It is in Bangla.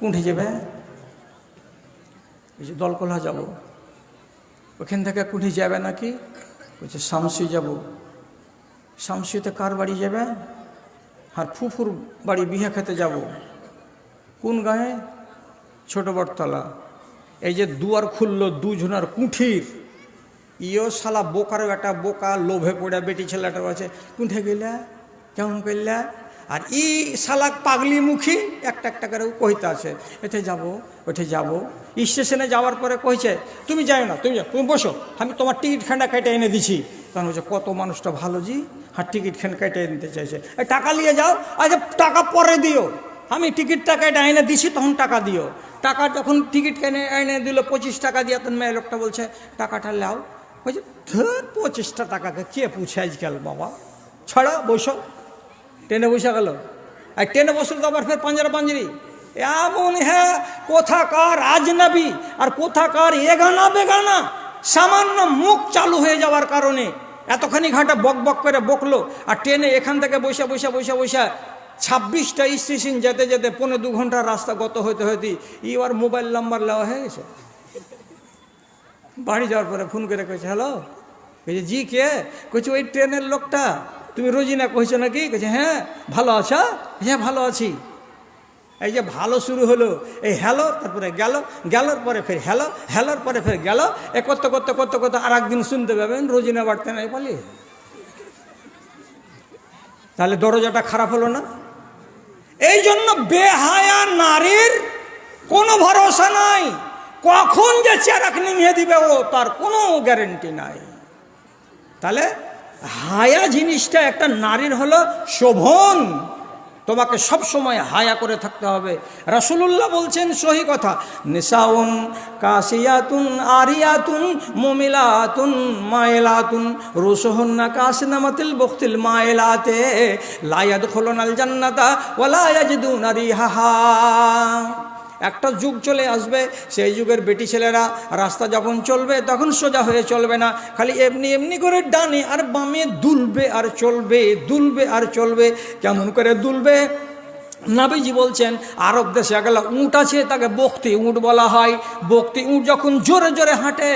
কুণ্ঠে যাবে? যে দলকলা যাব। ওখান থেকে কুণ্ঠে যাবে নাকি? বলছে শামসি যাব। শামসিতে কার বাড়ি যাবে? আর ফুফুর বাড়ি বিহা খেতে যাব। কোন গায়ে? ছোট বটতলা। এই যে দুয়ার খুললো দুজনার কুঠির। ইও শালা বোকার বেটা বোকা, লোভে পড়ে বেটি ছেলেটা আছে। কুণ্ঠে গেলা? কেমন করলা? আর ই শালাক পাগলি মুখী একটা একটা করে কইতে আছে, এতে যাব ওঠে যাব। স্টেশনে যাওয়ার পরে কইছে তুমি যাই না, তুমি যাও, তুমি বসো, আমি তোমার টিকিট খান্ডা কেটে এনে দিছি। তখন বলছে, কত মানুষটা ভালো জি, আর টিকিট খান কেটে নিতে চাইছে। টাকা নিয়ে যাও আচ্ছা টাকা পরে দিও, আমি টিকিটটা কেটে এনে দিছি, তখন টাকা দিও। টাকা যখন টিকিট কেনে, এনে দিল, পঁচিশ টাকা দিয়ে, তখন মেয়ে লোকটা বলছে, টাকাটা লাও। বলছে ধর পঁচিশটা টাকাকে, কে পুছে আজকাল বাবা? ছাড়া বসো। ট্রেনে বসে গেল। আর ট্রেনে বসলে তো আবার ফের পাঞ্জারা পাঞ্জারি। এমন হ্যাঁ কোথাকার আজনাবি আর কোথাকার এগানা বেগানা সামান্য মুখ চালু হয়ে যাওয়ার কারণে এতখানি ঘাটা বক বক করে বকলো আর ট্রেনে এখান থেকে বসে বসে বসে বসে ছাব্বিশটা স্টেশন যেতে যেতে পনেরো দু ঘণ্টার রাস্তা গত হইতে হইতে এবার মোবাইল নাম্বার নেওয়া হয়ে গেছে। বাড়ি যাওয়ার পরে ফোন করে কইছে, হ্যালো? জি, কে? কইছে, ওই ট্রেনের লোকটা। তুমি রোজিনা কইছো নাকি? কইছে হ্যাঁ ভালো আছো? হ্যাঁ ভালো আছি। এই যে ভালো শুরু হলো, এই হ্যালো, তারপরে গেল, গেলোর পরে ফের হ্যালো, হ্যালোর পরে ফের গেল, এ করতে করতে করতে করতে আর একদিন শুনতে পাবেন রোজিনা বাড়তে নাই পালি। তাহলে দরজাটা খারাপ হলো না? এই জন্য বেহায়া নারীর কোনো ভরসা নাই। কখন যে চেরাক নিমিয়ে দিবে ও, তার কোনো গ্যারেন্টি নাই। তাহলে হায়া জিনিসটা একটা নারীর হলো শোভন। তোমাকে সব সময় হায়া করে থাকতে হবে। রাসূলুল্লাহ বলছেন সহি কথা, নিসাউন কাশিয়াতুন আরিয়াতুন মুমিলাতুন মাইলাতুন রুসুহুন্না কাসিনামাতিল বখতিল মাইলাতে লা খোলনাল জান্নাতা ওয়ালা ইয়াজিদুনা রিহাহা। একটা যুগ চলে আসবে, সেই যুগের বেটি ছেলেরা রাস্তা যখন চলবে তখন সোজা হয়ে চলবে না। খালি এমনি এমনি করে ডানে আর বামে দুলবে আর চলবে, দুলবে আর চলবে, কেমন করে দুলবে? নাবিজি বলছেন, আরব দেশে গেল উঁট আছে, তাকে বক্তি উঁট বলা হয়। বক্তি উঁট যখন জোরে জোরে হাঁটে